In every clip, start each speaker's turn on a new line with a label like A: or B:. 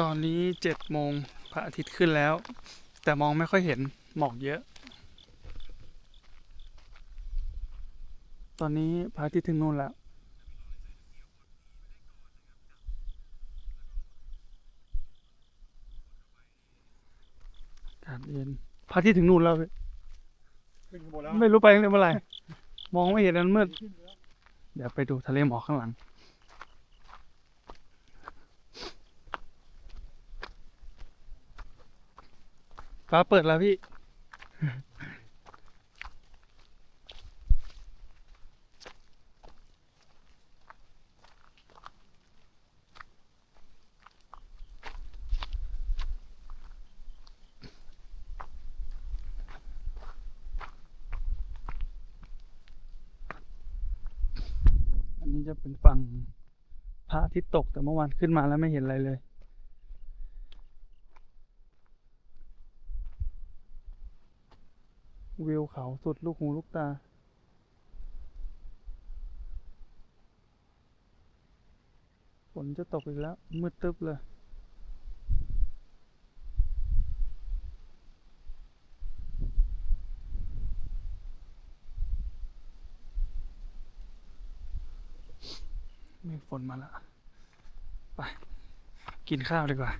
A: ตอนนี้เจ็ดโมงพระอาทิตย์ขึ้นแล้ว แต่มองไม่ค่อยเห็นหมอกเยอะ ตอนนี้พระอาทิตย์ถึงนู่นแล้วอากาศเย็นพระอาทิตย์ถึงนู่นแล้วพี่
B: ขึ้นข้างบนแล้ว
A: ไม่รู้ไปตั้งแต่เมื่อไหร่ มองไม่เห็นมันมืด เดี๋ยวไปดูทะเลหมอกข้างหลัง ฟ้าเปิดแล้วพี่ อันนี้จะเป็นฝั่งพระอาทิตย์ตกแต่เมื่อวานขึ้นมาแล้วไม่เห็นอะไรเลย วิว เขาสุดลูกหูลูกตา ฝนจะตกอีกแล้ว มืดตึ๊บเลยเมฆฝนมาแล้ว ไป กินข้าวดีกว่า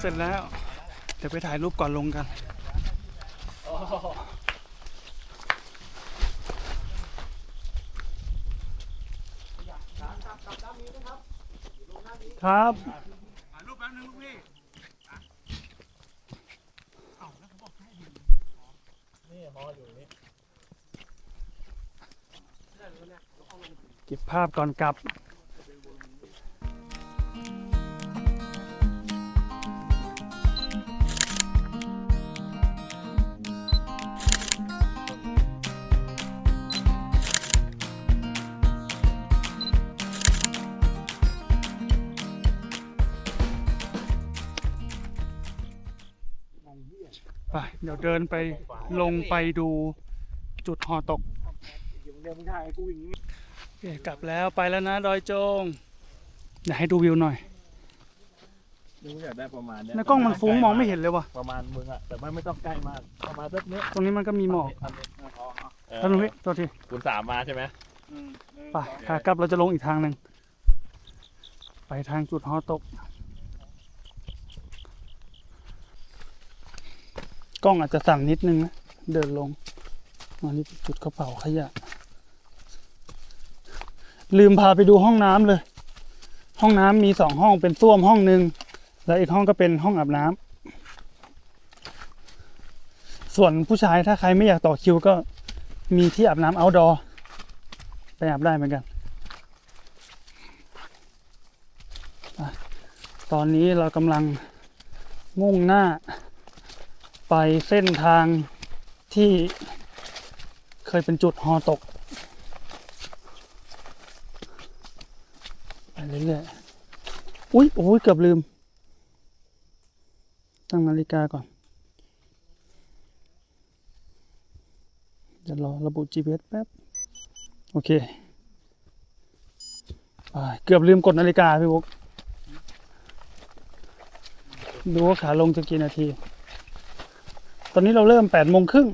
A: เสร็จแล้ว เดี๋ยวไปถ่ายรูปก่อนลงกัน ครับ
B: รูปแป๊บนึงลูกพี่
A: เก็บภาพก่อนกลับ ไปเดี๋ยวเดินไปลงไปดูจุดหอตก
B: อยู่เรียนมึงถ่ายให้กูอย่างนี้
A: โอเคกลับแล้วไปแล้วนะดอยโจงเดี๋ยวให้ดูวิวหน่อย
B: มึงอยากได้ประมาณเนี้ย
A: ในกล้องมันฟุ้งมองไม่เห็นเลยว่ะ
B: ประมาณมึงอะแต่ไม่ไม่ต้องใกล้มากประมาณแบบเนี้ย
A: ตรงนี้มันก็มีหมอก
B: ทำนี้ทำนี้อ๋ออ๋อเออ
A: ท่านนุ้ยตัวที
B: คุณสามมาใช่ไหม
A: ไปขากลับเราจะลงอีกทางหนึ่งไปทางจุดฮอตก กล้องอาจจะสั่นนิดนึงนะ เดินลงอันนี้จุดกระเป๋าขยะ ลืมพาไปดูห้องน้ำเลย ห้องน้ำมีสองห้องเป็นส้วมห้องหนึ่งแล้วอีกห้องก็เป็นห้องอาบน้ำส่วนผู้ชายถ้าใครไม่อยากต่อคิวก็มีที่อาบน้ำ outdoor ไปอาบได้เหมือนกันอตอนนี้เรากำลังมุ่งหน้า ไปเส้นทางที่เคยเป็นจุดฮอตกไปเรื่อยๆอุ๊ยโอ้ยเกือบลืม ตั้งนาฬิกาก่อน จะรอระบุ GPS แป๊บ โอเคเกือบลืมกดนาฬิกาพี่บุ๊กดูว่าขาลงจะกี่นาที ตอนนี้เราเริ่มแปดโมงครึ่ง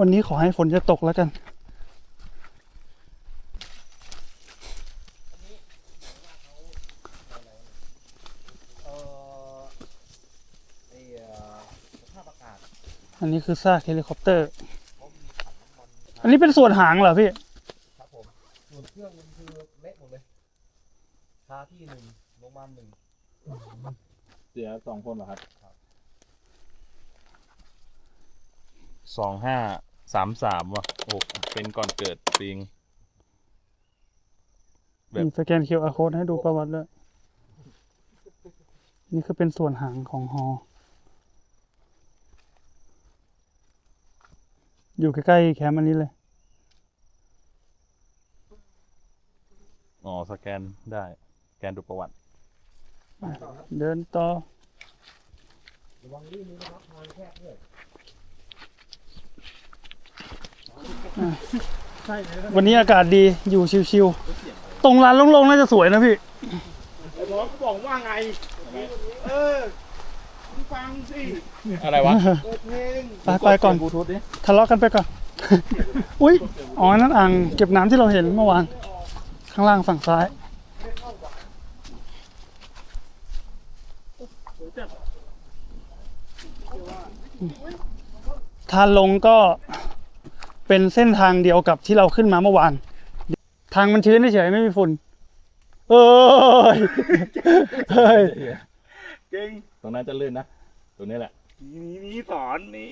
A: วันนี้ขอให้ฝนจะตกแล้วกัน
B: อั
A: นนี้คือซากเฮลิคอปเตอร์ อันนี้เป็นส่วนหางเหรอพี่
B: ส่วนเครื่องมันคือเละหมดเลยชาที่หนึ่งโรงพยาบาลหนึ่ง
C: เสียสองคนเหรอครับสองห้าสามสามว่ะโอ้เป็นก่อนเกิดปิง แบบ
A: มีสแกน QR code ให้ดูประวัติด้วย นี่คือเป็นส่วนหางของฮอ อยู่ใกล้ๆแคมป์อันนี้เลย
C: อ๋อ สแกนได้ สแกนดูประวัติ
A: เดินต่อ
B: ระวังลื่นนี้นะครับทางแคบด้วย
A: วันนี้อากาศดีอยู่ชิวๆ ตรงลานโล่งๆ น่าจะสวยนะพี่
D: ไอ้หมอก็บอกว่าไง เออมึงฟังสิ
C: อะไรวะ
D: เปิดเพลง
A: ไปไปก่อน
C: บลูทูธดิ
A: ทะเลาะกันไปก่อน อุ๊ย อ๋อ นั่นอ่างเก็บน้ำที่เราเห็นเมื่อวาน ข้างล่างฝั่งซ้ายทางลงก็เป็นเส้นทางเดียวกับที่เราขึ้นมาเมื่อวาน ทางมันชื้นเฉยๆไม่มีฝุ่นเอ้ยเฮ้ย
D: เก่ง
C: ตรงนั้นจะลื่นนะตรงนี้แหละ
D: นี่นี่สอนนี่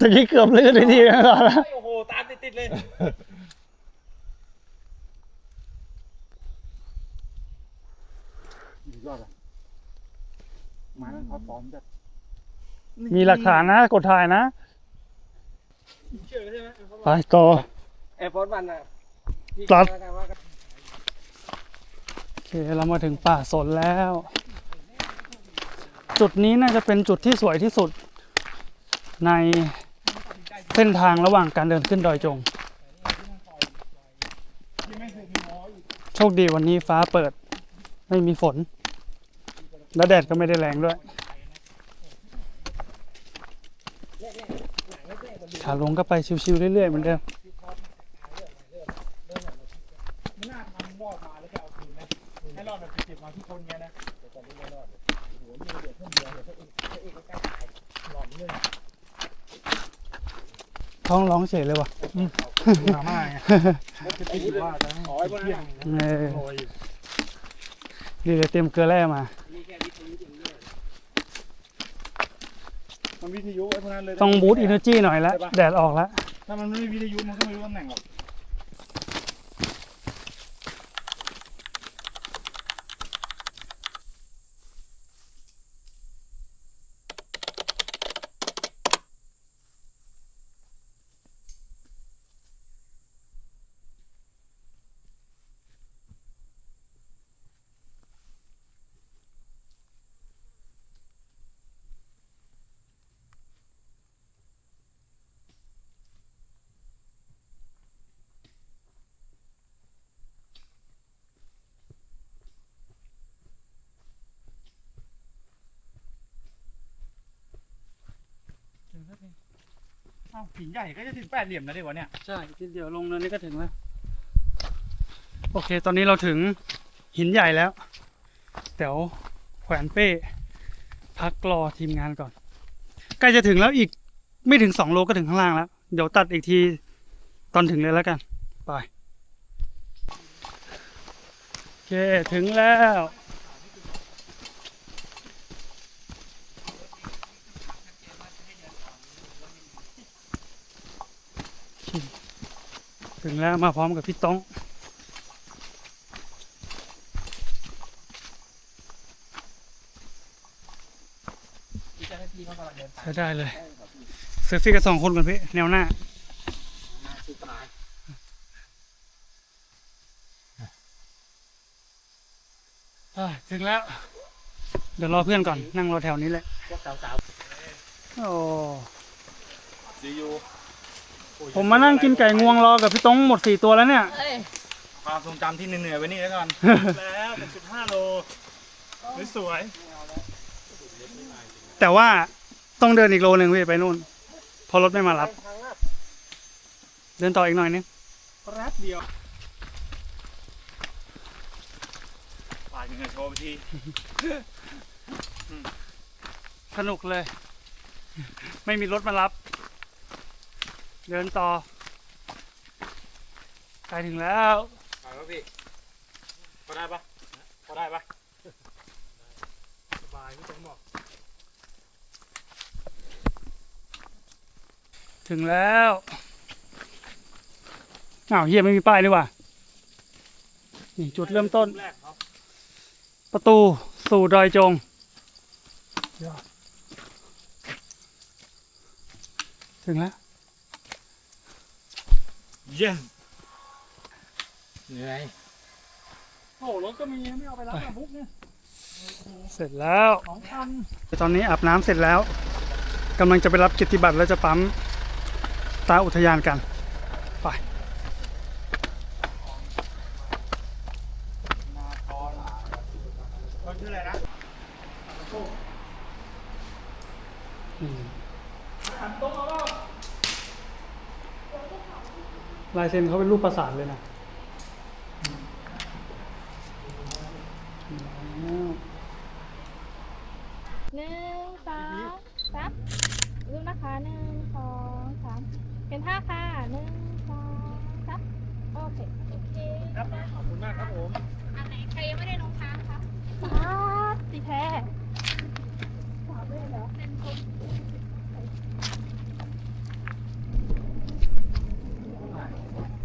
A: ตะกี้เกือบลื่นเลยทีนะตอนนั้น
D: โอ้โหตามติดๆเลย ยอดอะมันพอปลอมจัด
A: มีหลักฐานนะกดถ่ายนะ
D: เชื่อใช่ไหม
A: ไปต่อ
B: แอร์ฟอร์สวันอะพี่
A: ตัด
B: ว่ากันว่ากัน
A: โอเคเรามาถึงป่าสนแล้ว จุดนี้น่าจะเป็นจุดที่สวยที่สุด ในเส้นทางระหว่างการเดินขึ้นดอยจง โชคดีวันนี้ฟ้าเปิด ไม่มีฝน และแดดก็ไม่ได้แรงด้วย ขาลงก็ไปชิวๆเรื่อยๆเหมือนเดิม
D: ไม่น่าทำรอดมาแล้วจะเอาคืนนะให้รอดแบบจิบมาที่คนเนี้ยนะ
A: ท้องร้องเฉยเลยว่ะ
D: มาม่าไงไอ้ที่ว่าจะให้เที่ยง
A: เออ
D: โอยอยู่
A: ดีเลยเตรียมเกลือแร่มา
D: มันวิทยุไอ้พวกนั้นเลย
A: ต้องบูตอินเนอร์จีหน่อยแล้วแดดออกแล้ว
D: ถ้ามันไม่วิทยุมันก็ไม่รู้ตำแหน่งหรอก อ้าวหินใหญ่ก็จะถึงแปดเหลี่ยมแล้วดิวะเนี่ย
A: ใช่ทีเดียวลงเนินนี้ก็ถึงแล้ว โอเค ตอนนี้เราถึงหินใหญ่แล้ว เดี๋ยวแขวนเป้ พักรอทีมงานก่อน ใกล้จะถึงแล้วอีกไม่ถึงสองโลก็ถึงข้างล่างแล้ว เดี๋ยวตัดอีกทีตอนถึงเลยแล้วกัน ไป โอเค ถึงแล้ว ถึงแล้วมาพร้อมกับพี่ต้อง
B: จ้าหน้าที่เขากำลังเดิน
A: ใช้ได้เลย เซลฟี่กันสองคนก่อนพี่ แนวหน้า ถึงแล้ว เดี๋ยวรอเพื่อนก่อน นั่งรอแถวนี้แหละ
B: พวกสาว
A: โอ้
C: ซียู
A: ผมมานั่งกินไก่งวงรอกับพี่ต้องหมดสี่ตัวแล้วเนี่ย
D: ความทรงจำที่เหนื่อยๆไว้นี่แล้วกัน แล้วเป็นสิบห้าโลสวย
A: แต่ว่าต้องเดินอีกโลหนึ่งพี่ไปนู่นเพอรถไม่มารับ
B: ทางลาด
A: เดินต่ออีกหน่อยนึง
D: ๆแป๊บเดียวปาดเงินโชว์ไปที
A: สนุกเลย ไม่มีรถมารับ เดินต่อใกล้ถึงแล้ว
D: ไปแล้วพี่พอได้ปะพอได้ปะสบาย
A: ถึงแล้วอ้าวเฮียไม่มีป้ายนี่หว่านี่จุดเริ่มต้น
D: แรกครับ
A: ประตูสู่ดอยจง ถึงแล้ว
D: เย็น
B: เหนื่อย
A: โอ้รถก็มีไม่เอาไปรับบุ๊กเนี่ยเสร็จแล้ว
D: สองพัน
A: ตอนนี้อาบน้ำเสร็จแล้วกำลังจะไปรับกิตติบัตรแล้วจะปั๊มตาอุทยานกัน ไป
D: เขาชื่ออะไรนะ
A: ลายเซ็นเขาเป็นรูปประสานเลยนะ
E: หนึ่งสองสามรูปนะคะหนึ่งสองสามเป็นท่าค่ะหนึ่งสองสามโอเคโอเค
D: ครับขอบคุณมากครับผม
E: อันไหนใครยังไม่ได้ลงทางคะสาสีแท้สามเลยเหรอเป็นคน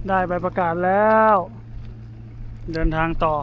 A: ได้ใบประกาศแล้ว เดินทางต่อ